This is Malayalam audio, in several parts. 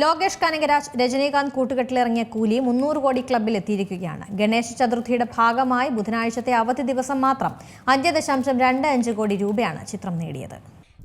ലോകേഷ് കനകരാജ് രജനീകാന്ത് കൂട്ടുകെട്ടിലിറങ്ങിയ കൂലി മുന്നൂറ് കോടി ക്ലബിൽ എത്തിയിരിക്കുകയാണ്. ഗണേശ ചതുർത്ഥിയുടെ ഭാഗമായി ബുധനാഴ്ചത്തെ അവധി ദിവസം മാത്രം അഞ്ച് ദശാംശം രണ്ട് അഞ്ച് കോടി രൂപയാണ് ചിത്രം നേടിയത്.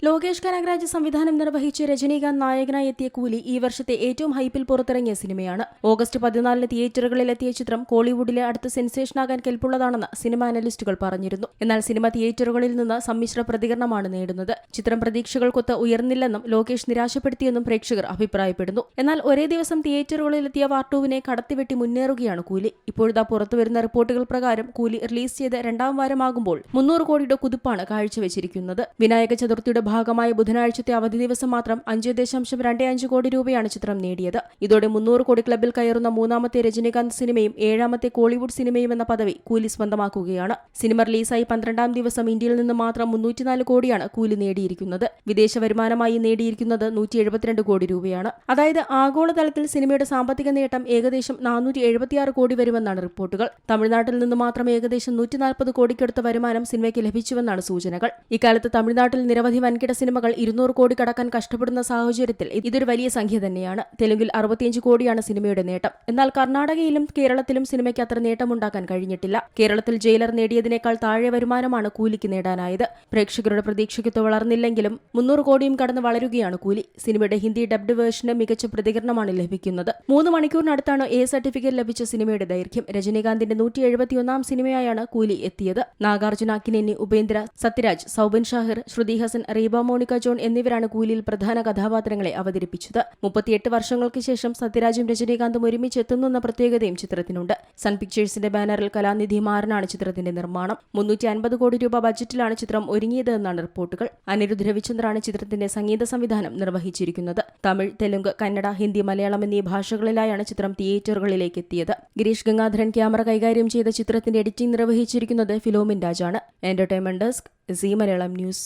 ലോകേഷ് കനകരാജ് സംവിധാനം നിർവഹിച്ച് രജനീകാന്ത് നായകനായി എത്തിയ കൂലി ഈ വർഷത്തെ ഏറ്റവും ഹൈപ്പിൽ പുറത്തിറങ്ങിയ സിനിമയാണ്. ഓഗസ്റ്റ് പതിനാലിന് തിയേറ്ററുകളിൽ എത്തിയ ചിത്രം കോളിവുഡിലെ അടുത്ത സെൻസേഷനാകാൻ കെൽപ്പുള്ളതാണെന്ന് സിനിമ അനലിസ്റ്റുകൾ പറഞ്ഞിരുന്നു. എന്നാൽ സിനിമ തിയേറ്ററുകളിൽ നിന്ന് സമ്മിശ്ര പ്രതികരണമാണ് നേടുന്നത്. ചിത്രം പ്രതീക്ഷകൾക്കൊത്ത് ഉയർന്നില്ലെന്നും ലോകേഷ് നിരാശപ്പെടുത്തിയെന്നും പ്രേക്ഷകർ അഭിപ്രായപ്പെടുന്നു. എന്നാൽ ഒരേ ദിവസം തിയേറ്ററുകളിൽ എത്തിയ വാർട്ടുവിനെ കടത്തിവെട്ടി മുന്നേറുകയാണ് കൂലി. ഇപ്പോഴത്തെ പുറത്തുവരുന്ന റിപ്പോർട്ടുകൾ പ്രകാരം കൂലി റിലീസ് ചെയ്ത് രണ്ടാം വാരമാകുമ്പോൾ മുന്നൂറ് കോടിയുടെ കുതിപ്പാണ് കാഴ്ചവെച്ചിരിക്കുന്നത്. വിനായക ചതുർത്ഥിയുടെ ഭാഗമായ ബുധനാഴ്ചത്തെ അവധി ദിവസം മാത്രം അഞ്ച് ദശാംശം രണ്ട് അഞ്ച് കോടി രൂപയാണ് ചിത്രം നേടിയത്. ഇതോടെ മുന്നൂറ് കോടി ക്ലബിൽ കയറുന്ന മൂന്നാമത്തെ രജനീകാന്ത് സിനിമയും ഏഴാമത്തെ കോളിവുഡ് സിനിമയും എന്ന പദവി കൂലി സ്വന്തമാക്കുകയാണ്. സിനിമ റിലീസായി പന്ത്രണ്ടാം ദിവസം ഇന്ത്യയിൽ നിന്ന് മാത്രം മുന്നൂറ്റിനാല് കോടിയാണ് കൂലി നേടിയിരിക്കുന്നത്. വിദേശ വരുമാനമായി നേടിയിരിക്കുന്നത് നൂറ്റി എഴുപത്തിരണ്ട് കോടി രൂപയാണ്. അതായത് ആഗോളതലത്തിൽ സിനിമയുടെ സാമ്പത്തിക നേട്ടം ഏകദേശം നാനൂറ്റി എഴുപത്തിയാറ് കോടി വരുമെന്നാണ് റിപ്പോർട്ടുകൾ. തമിഴ്നാട്ടിൽ നിന്ന് മാത്രം ഏകദേശം നൂറ്റി നാൽപ്പത് കോടിക്കടുത്ത വരുമാനം സിനിമയ്ക്ക് ലഭിച്ചുവെന്നാണ് സൂചനകൾ. ഇക്കാലത്ത് തമിഴ്നാട്ടിൽ നിരവധി വൻകിട സിനിമകൾ ഇരുന്നൂറ് കോടി കടക്കാൻ കഷ്ടപ്പെടുന്ന സാഹചര്യത്തിൽ ഇതൊരു വലിയ സംഖ്യ തന്നെയാണ്. തെലുങ്കിൽ അറുപത്തിയഞ്ച് കോടിയാണ് സിനിമയുടെ നേട്ടം. എന്നാൽ കർണാടകയിലും കേരളത്തിലും സിനിമയ്ക്ക് അത്ര നേട്ടമുണ്ടാക്കാൻ കഴിഞ്ഞിട്ടില്ല. കേരളത്തിൽ ജയിലർ നേടിയതിനേക്കാൾ താഴെ വരുമാനമാണ് കൂലിക്ക് നേടാനായത്. പ്രേക്ഷകരുടെ പ്രതീക്ഷയ്ക്കൊത്ത് വളർന്നില്ലെങ്കിലും മുന്നൂറ് കോടിയും കടന്ന് വളരുകയാണ് കൂലി. സിനിമയുടെ ഹിന്ദി ഡബ്ഡ് വേർഷന് മികച്ച പ്രതികരണമാണ് ലഭിക്കുന്നത്. മൂന്ന് മണിക്കൂറിനടുത്താണ് എ സർട്ടിഫിക്കറ്റ് ലഭിച്ച സിനിമയുടെ ദൈർഘ്യം. രജനീകാന്തിന്റെ നൂറ്റി എഴുപത്തിയൊന്നാം സിനിമയായാണ് കൂലി എത്തിയത്. നാഗാർജുന അക്കിനെന്നി ഉപേന്ദ്ര സത്യരാജ് സൗബിൻ ഷാഹിർ ശ്രുതി ഹസൻ റീബ മോണിക്ക ജോൺ എന്നിവരാണ് കൂലിയിൽ പ്രധാന കഥാപാത്രങ്ങളെ അവതരിപ്പിച്ചത്. മുപ്പത്തിയെട്ട് വർഷങ്ങൾക്ക് ശേഷം സത്യരാജും രജനീകാന്തും ഒരുമിച്ച് എത്തുന്നെന്ന പ്രത്യേകതയും ചിത്രത്തിനുണ്ട്. സൺ പിക്ചേഴ്സിന്റെ ബാനറിൽ കലാനിധി മാറനാണ് ചിത്രത്തിന്റെ നിർമ്മാണം. മുന്നൂറ്റി അൻപത് കോടി രൂപ ബജറ്റിലാണ് ചിത്രം ഒരുങ്ങിയതെന്നാണ് റിപ്പോർട്ടുകൾ. അനിരുദ്ധ രവിചന്ദ്രാണ് ചിത്രത്തിന്റെ സംഗീത സംവിധാനം നിർവഹിച്ചിരിക്കുന്നത്. തമിഴ് തെലുങ്ക് കന്നഡ ഹിന്ദി മലയാളം എന്നീ ഭാഷകളിലായാണ് ചിത്രം തിയേറ്ററുകളിലേക്ക് എത്തിയത്. ഗിരീഷ് ഗംഗാധരൻ ക്യാമറ കൈകാര്യം ചെയ്ത ചിത്രത്തിന്റെ എഡിറ്റിംഗ് നിർവഹിച്ചിരിക്കുന്നത് Philomin രാജാണ്. Entertainment desk Zee Malayalam news